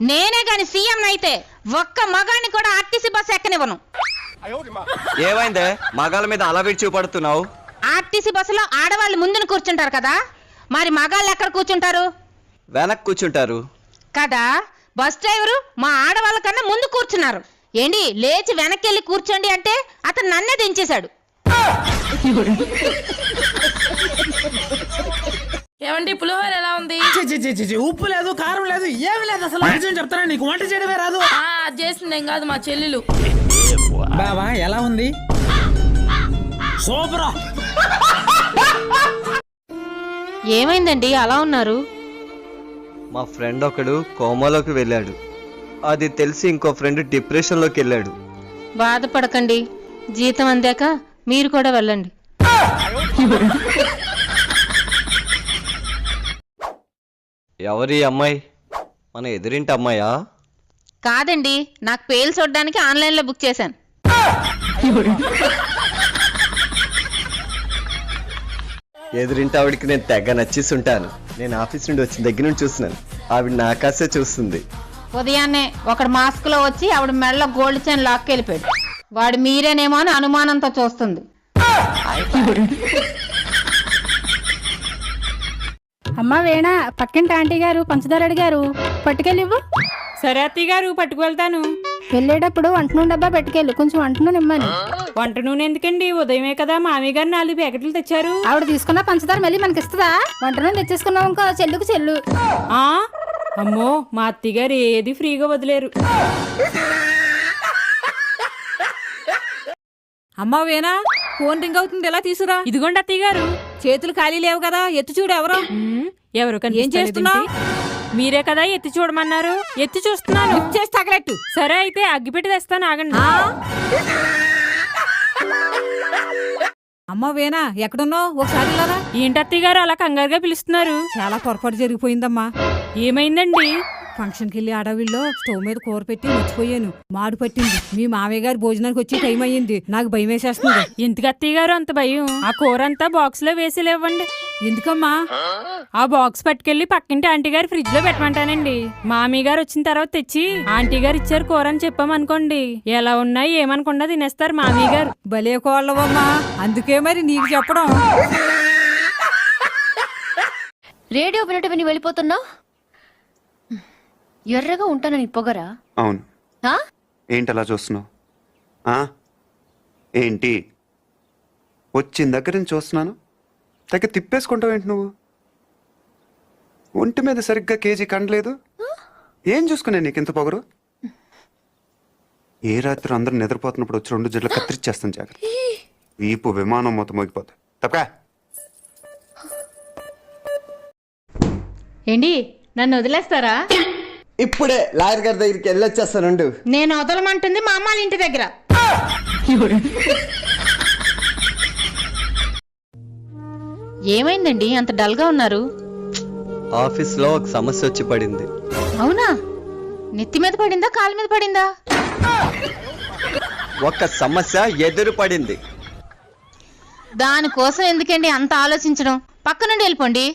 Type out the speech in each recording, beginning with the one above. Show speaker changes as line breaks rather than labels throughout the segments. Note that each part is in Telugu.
నేనే గాని సీఎం అయితే ఒక్క మగాన్ని కూడా ఆర్టీసీ బస్ ఎక్కనివ్వను.
ఏమైందే? మగాళ్ళ మీద అలా విడిచి చూపడుతున్నావు
ఆర్టీసీ బస్సులో ఆడవాళ్ళు ముందున కూర్చుంటారు కదా? మరి మగాళ్ళు ఎక్కడ కూర్చుంటారు?
వెనక్కి కూర్చుంటారు.
కదా? బస్ డ్రైవరు మా ఆడవాళ్ళ కన్నా ముందు కూర్చున్నారు. ఏంటి లేచి వెనక్కి వెళ్ళి కూర్చోండి అంటే అతను నన్నే దించేశాడు.
ఏమండి పులిహోర ఎలా ఉంది?
చి, చి, చి, చి, చి, ఉప్పు లేదు కారం లేదు ఏమి లేదు అసలు. నిజం చెప్తారా? నీకు వంట చేయడమే రాదు.
ఆ అది చేసింది ఏం కాదు మా చెల్లెలు.
బావా ఎలా ఉంది? సూపర్.
ఏమైందండి? అలా ఉన్నారు?
మా ఫ్రెండ్ ఒకడు కోమాలోకి వెళ్ళాడు. అది తెలిసి ఇంకో ఫ్రెండ్ డిప్రెషన్లోకి వెళ్ళాడు.
బాధపడకండి. జీతం అందాక మీరు కూడా వెళ్ళండి.
ఎవరి అమ్మాయి? మన ఎదురింటి అమ్మాయా?
కాదండి నాకు పేలు చూడడానికి ఆన్లైన్లో బుక్ చేశాను.
ఎదురింటి ఆవిడకి నేను తెగ నచ్చేస్తుంటాను నేను ఆఫీస్ నుండి వచ్చిన దగ్గర నుండి చూస్తున్నాను. ఆవిడ నా కాసే చూస్తుంది.
ఉదయాన్నే ఒకడు మాస్క్లో వచ్చి ఆవిడ మెడలో గోల్డ్ చైన్ లాక్కి వెళ్ళిపోయాడు వాడు మీరేనేమో అని అనుమానంతో చూస్తుంది.
అమ్మా వేణ పక్కింటి ఆంటీ గారు పంచదార అడిగారు పట్టుకెళ్ళివ్వు.
సరే అత్తయ్య గారు పట్టుకువెళ్తాను.
వెళ్ళేటప్పుడు వంట నూనె డబ్బా పెట్టుకెళ్ళు కొంచెం వంట నూనె ఇమ్మని.
వంట నూనె ఎందుకండి? ఉదయమే కదా మామయ్య గారు నాలుగు ప్యాకెట్లు తెచ్చారు.
ఆవిడ తీసుకున్న పంచదార మళ్ళీ మనకి ఇస్తుందా వంట నూనె తెచ్చేసుకున్నాం ఇంకో చెల్లుకు చెల్లు.
ఆ? అమ్మో మా అత్తయ్య గారు ఏది ఫ్రీగా వదిలేరు.
అమ్మా వేనా ఫోన్ రింగ్ అవుతుంది ఎలా తీసురా
ఇదిగోండి అత్తయ్య గారు.
చేతులు ఖాళీ లేవు కదా ఎత్తు చూడు ఎవరో.
ఎవరు
ఏం? చేస్తున్నావ్?
మీరే కదా ఎత్తి చూడమన్నారు. ఎత్తి చూస్తున్నాను.
చేసి తగలెట్టు
సరే అయితే అగ్గిపెట్టి తెస్తాను ఆగండి?
అమ్మా వేనా ఎక్కడున్నావు? ఒకసారి ఇలారా
ఏంటి అత్తయ్య గారు అలా కంగారుగా పిలుస్తున్నారు?
చాలా పొరపాటు జరిగిపోయిందమ్మా.
ఏమైందండి?
ఫంక్షన్కి వెళ్ళి అడవిలో స్టవ్ మీద కూర పెట్టి మర్చిపోయాను. మాడు పట్టింది. మీ మామయ్య గారు భోజనానికి వచ్చి టైం అయ్యింది. నాకు భయం వేసేస్తుంది.
ఎందుకు అత్తయ్య గారు అంత భయం? ఆ కూర అంతా బాక్స్లో వేసి లేవండి
ఎందుకమ్మా?
ఆ బాక్స్ పట్టుకెళ్ళి పక్కింటి ఆంటీ గారు ఫ్రిడ్జ్లో పెట్టమంటానండి. మామీ గారు వచ్చిన తర్వాత తెచ్చి ఆంటీ గారు ఇచ్చారు కూర అని చెప్పామనుకోండి. ఎలా ఉన్నాయి ఏమనకుండా తినేస్తారు మామీ గారు.
భలే కోళ్ళవమ్మా. అందుకే మరి నీకు చెప్పడం.
రేడియో వినటం విని వెళ్ళిపోతున్నావు? ఎర్రగా ఉంటానని పొగరా?
అవును.
ఆ?
ఏంటి అలా చూస్తున్నావు? ఆ? ఏంటి? వచ్చిన దగ్గర నుంచి చూస్తున్నాను. దగ్గర తిప్పేసుకుంటావు ఏంటి నువ్వు? ఒంటి మీద సరిగ్గా కేజీ కండలేదు. ఏం చూసుకునే నీకు ఇంత పొగరు? ఏ రాత్రి అందరూ నిద్రపోతున్నప్పుడు వచ్చి రెండు జడ్లు కత్తిరిచ్చేస్తాను జాగ్రత్త. వీపు విమానం మొత్తం మోగిపోతాయి తప్పకా.
ఏంటి? నన్ను వదిలేస్తారా?
ఇప్పుడే లాయర్ గారి దగ్గరికి వెళ్ళొచ్చేస్తానుండు
నేను వదలమంటుంది మా అమ్మాళ్ళ ఇంటి దగ్గర. ఏమైందండి? అంత డల్గా ఉన్నారు.
ఆఫీస్లో ఒక సమస్య వచ్చి పడింది.
అవునా? నెత్తి మీద పడిందా? కాలు మీద పడిందా?
ఒక సమస్య ఎదురు పడింది.
దానికోసం ఎందుకండి అంత ఆలోచించడం? పక్క నుండి వెళ్ళిపోండి.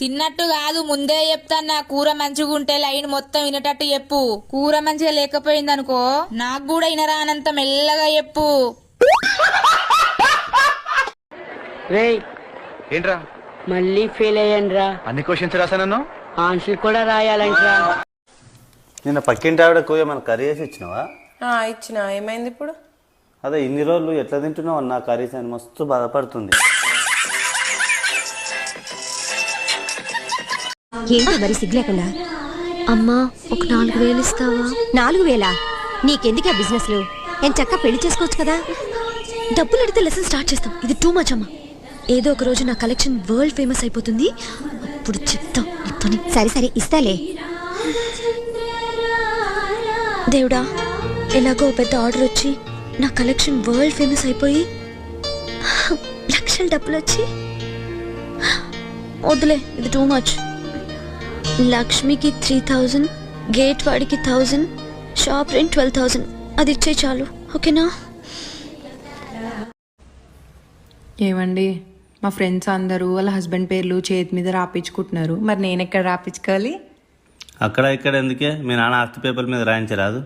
తిన్నట్టు కాదు ముందే చెప్తాను నా కూర మంచిగా ఉంటే లైన్ మొత్తం వినేటట్టు చెప్పు. కూర మంచిగా లేకపోయింది అనుకో నాకు కూడా వినరానంత మెల్లగా చెప్పు.
రేయ్
ఏంట్రా?
మళ్ళీ ఫెయిల్ అయ్యానురా.
అన్ని క్వశ్చన్స్ రాసానన్ను
ఆన్సర్ కూడా రాయాలంట్రా.
నిన్న పక్కింటి ఆవిడకు ఏమైనా కర్రీ వేసి ఇచ్చినావా?
ఇచ్చిన. ఏమైంది ఇప్పుడు?
అదే ఇన్ని రోజులు ఎట్లా తింటున్నావు అన్న కర్రీస్ అని మస్తు బాధపడుతుంది.
ఏంటి మరి సిగ్గులేకుండా? అమ్మా ఒక నాలుగు వేలు ఇస్తావా? నాలుగు వేలా? నీకెందుకు ఆ బిజినెస్లో నేను చక్క పెళ్ళి చేసుకోవచ్చు కదా? డబ్బులు అడిగితే లెసన్ స్టార్ట్ చేస్తాం. ఇది టూ మచ్ అమ్మా. ఏదో ఒక రోజు నా కలెక్షన్ వరల్డ్ ఫేమస్ అయిపోతుంది. అప్పుడు చెప్తాం పని. సరే సరే ఇస్తాలే. దేవుడా ఎలాగో పెద్ద ఆర్డర్ వచ్చి నా కలెక్షన్ వరల్డ్ ఫేమస్ అయిపోయి లక్షల డబ్బులు వచ్చి వద్దులే ఇది టూ మచ్. లక్ష్మికి త్రీ థౌజండ్ గేట్ వాడికి thousand shop rent twelve thousand అది ఇచ్చే చాలు. ఓకేనా?
ఏమండి?
మా ఫ్రెండ్స్ అందరూ వాళ్ళ హస్బెండ్ పేర్లు చేతి మీద రాపించుకుంటున్నారు మరి నేను ఎక్కడ రాపించుకోవాలి
అక్కడ ఇక్కడ ఎందుకే? మీ నాన్న ఆస్తి పేపర్ మీద రాయించరాదు.